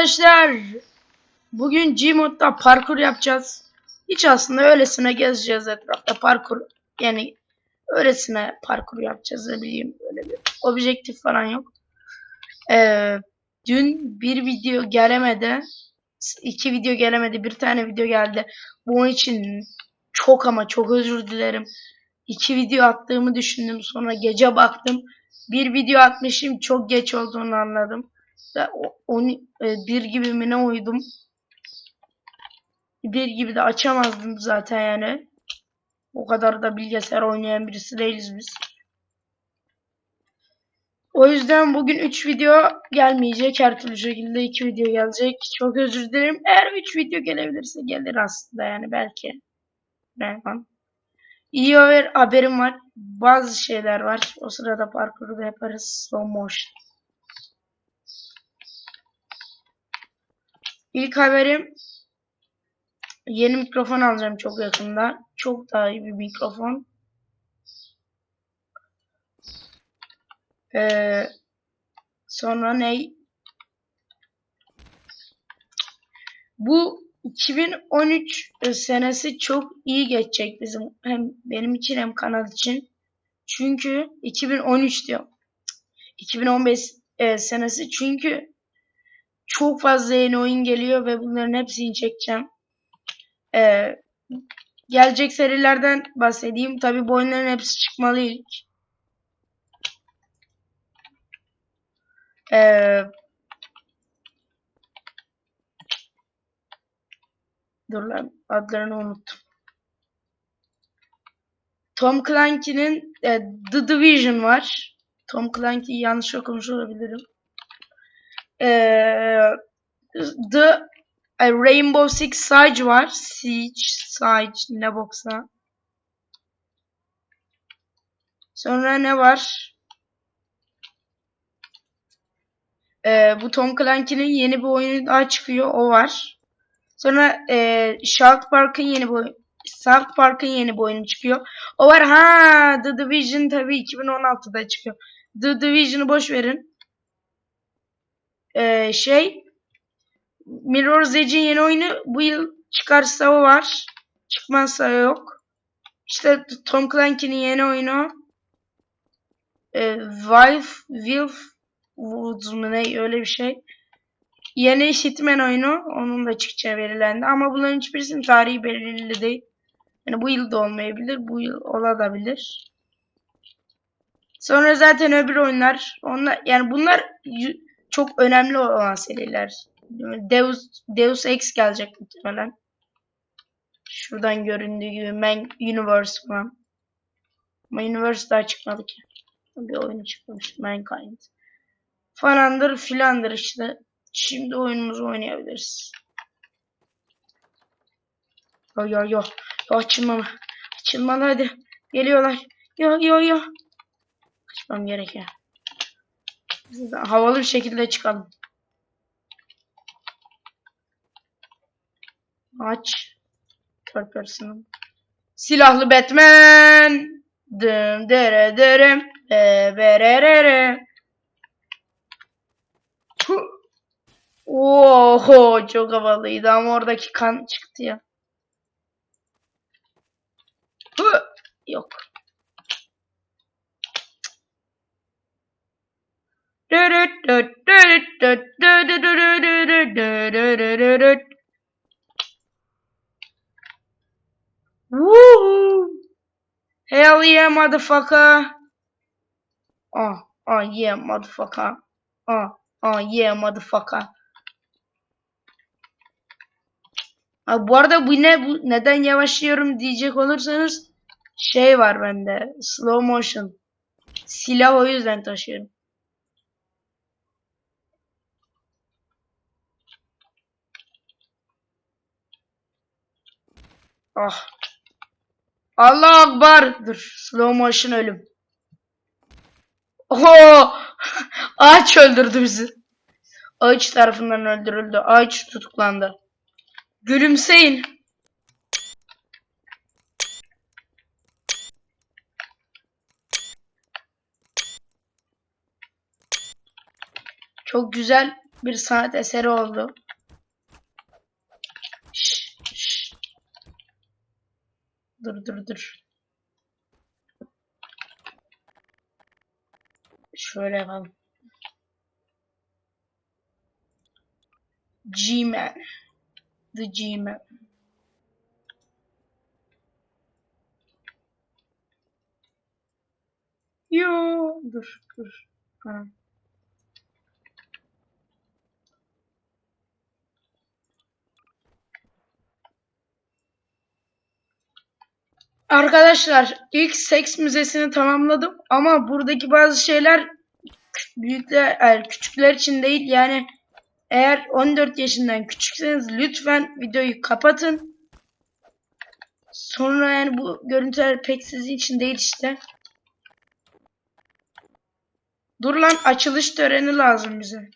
arkadaşlar. Bugün Gmod'da parkur yapacağız. Hiç aslında öylesine gezeceğiz etrafta parkur. Yani öylesine parkur yapacağız ne bileyim öyle bir objektif falan yok. Ee, dün bir video gelemedi. iki video gelemedi. Bir tane video geldi. Bunun için çok ama çok özür dilerim. İki video attığımı düşündüm. Sonra gece baktım. Bir video atmışım. Çok geç olduğunu anladım. On, e, bir gibi mi ne uyudum. Bir gibi de açamazdım zaten yani. O kadar da bilgisayar oynayan birisi değiliz biz. O yüzden bugün 3 video gelmeyecek. Her türlü şekilde 2 video gelecek. Çok özür dilerim. Eğer 3 video gelebilirse gelir aslında yani belki. Ben İyi haber, haberim var. Bazı şeyler var. O sırada parkuru da yaparız. Slow motion. İlk haberim yeni mikrofon alacağım çok yakında. Çok daha iyi bir mikrofon. Ee, sonra ne? Bu 2013 senesi çok iyi geçecek bizim hem benim için hem kanal için. Çünkü 2013 diyor. 2015 e, senesi çünkü çok fazla yeni oyun geliyor ve bunların hepsini çekeceğim. Ee, gelecek serilerden bahsedeyim. Tabi bu oyunların hepsi çıkmalı ilk. Ee, dur lan adlarını unuttum. Tom Clancy'nin e, The Division var. Tom Clancy'yi yanlış okumuş olabilirim. The Rainbow Six Siege var. Siege, Siege ne boksa. Sonra ne var? Ee, bu Tom Clancy'nin yeni bir oyunu daha çıkıyor. O var. Sonra e, South Park'ın yeni bir oyun- South Park'ın yeni bir oyunu çıkıyor. O var. Ha, The Division tabii 2016'da çıkıyor. The Division'ı boş verin. Ee, şey Mirror's Edge'in yeni oyunu bu yıl çıkarsa o var. Çıkmazsa yok. İşte Tom Clancy'nin yeni oyunu e, Wolf, Wolf Woods mu ne öyle bir şey. Yeni Hitman oyunu onun da çıkacağı belirlendi. Ama bunların hiçbirisinin tarihi belirli değil. Yani bu yıl da olmayabilir. Bu yıl olabilir. Sonra zaten öbür oyunlar onlar yani bunlar çok önemli olan seriler. Deus Deus Ex gelecek muhtemelen. Şuradan göründüğü gibi Man Universe falan. Ama Universe daha çıkmadı ki. Bir oyun çıkmış. Mankind. Falandır filandır işte. Şimdi oyunumuzu oynayabiliriz. Yo yo yo. Yo açılmalı. Açılmalı hadi. Geliyorlar. Yo yo yo. Kaçmam gerek ya. Biz de havalı bir şekilde çıkalım. Aç. Third person. Silahlı Batman. Dım dere dere. Be bererere. Oho çok havalıydı ama oradaki kan çıktı ya. Yok. Woohoo! Hell yeah, motherfucker! Oh, oh yeah, motherfucker! Oh, oh yeah, motherfucker! Abi bu arada bu ne bu neden yavaşlıyorum diyecek olursanız şey var bende slow motion silah o yüzden taşıyorum. Ah. Allah akbar. Dur. Slow motion ölüm. Oho! Ağaç öldürdü bizi. Ağaç tarafından öldürüldü. Ağaç tutuklandı. Gülümseyin. Çok güzel bir sanat eseri oldu. Dur dur dur. Şöyle yapalım. G-Man. The G-Man. Yo, dur dur. Ha. Arkadaşlar ilk seks müzesini tamamladım ama buradaki bazı şeyler büyükler yani küçükler için değil yani eğer 14 yaşından küçükseniz lütfen videoyu kapatın. Sonra yani bu görüntüler pek sizin için değil işte. Dur lan açılış töreni lazım bize.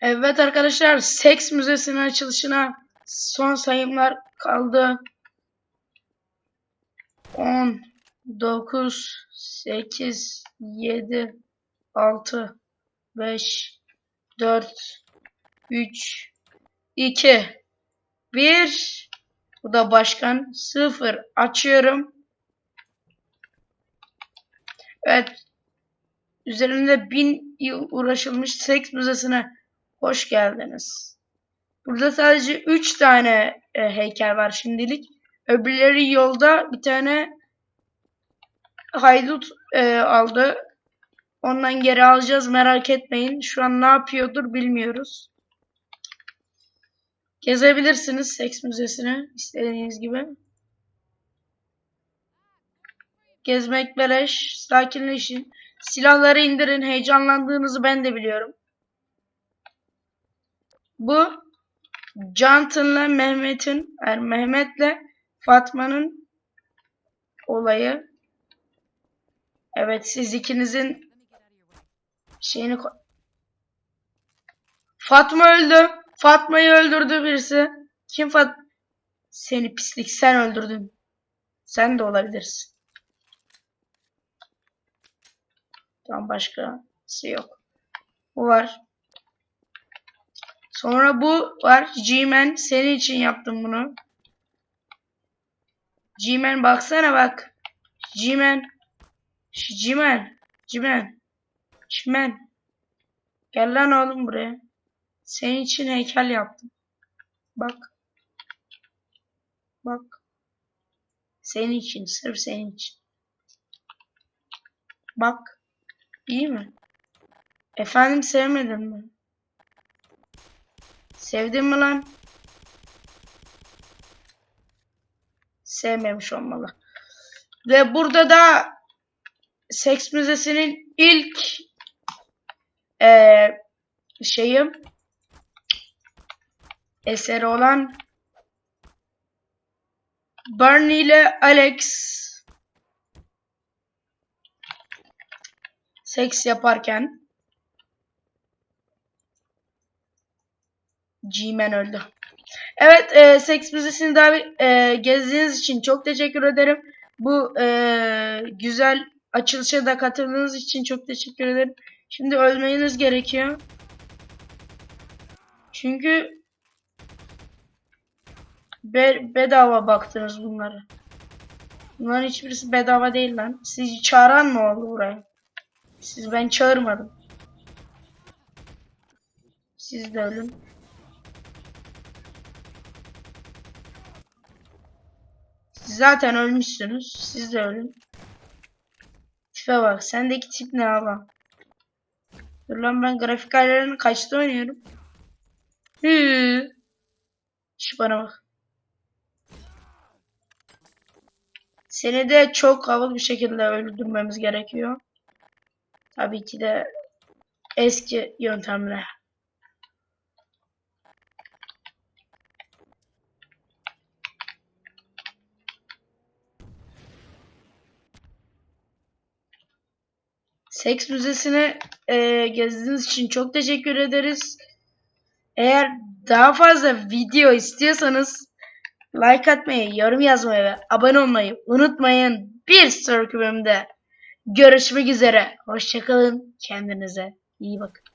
Evet arkadaşlar seks müzesinin açılışına son sayımlar kaldı. 10 9 8 7 6 5 4 3 2 1 Bu da başkan 0 açıyorum. Evet üzerinde bin yıl uğraşılmış seks müzesine hoş geldiniz. Burada sadece 3 tane e, heykel var şimdilik. Öbürleri yolda bir tane haydut e, aldı. Ondan geri alacağız merak etmeyin. Şu an ne yapıyordur bilmiyoruz. Gezebilirsiniz seks müzesini istediğiniz gibi. Gezmek beleş, sakinleşin. Silahları indirin, heyecanlandığınızı ben de biliyorum. Bu Canton'la Mehmet'in, yani Mehmet'le Fatma'nın olayı. Evet siz ikinizin şeyini Fatma öldü. Fatma'yı öldürdü birisi. Kim Fat? Seni pislik sen öldürdün. Sen de olabilirsin. Tamam başkası yok. Bu var. Sonra bu var. G-Man. Senin için yaptım bunu. G-Man baksana bak. Şu G-Man. G-Man. G-Man. Gel lan oğlum buraya. Senin için heykel yaptım. Bak. Bak. Senin için. Sırf senin için. Bak. İyi mi? Efendim sevmedin mi? Sevdin mi lan? Sevmemiş olmalı. Ve burada da Seks Müzesi'nin ilk eee şeyi eseri olan Barney ile Alex seks yaparken G-Man öldü. Evet, e, Seks Müzesi'ni daha e, gezdiğiniz için çok teşekkür ederim. Bu e, güzel açılışa da katıldığınız için çok teşekkür ederim. Şimdi ölmeniz gerekiyor. Çünkü be bedava baktınız bunları. Bunların hiçbirisi bedava değil lan. Sizi çağıran mı oldu buraya? Siz ben çağırmadım. Siz de ölün. Zaten ölmüşsünüz. Siz de ölün. Tipe bak. Sendeki tip ne abi? Dur lan ben grafik ayarlarını kaçta oynuyorum? Hı. Şu bana bak. Seni de çok havalı bir şekilde öldürmemiz gerekiyor. Tabii ki de eski yöntemle. Seks Müzesi'ni e, gezdiğiniz için çok teşekkür ederiz. Eğer daha fazla video istiyorsanız like atmayı, yorum yazmayı ve abone olmayı unutmayın. Bir sonraki bölümde görüşmek üzere. Hoşçakalın. Kendinize iyi bakın.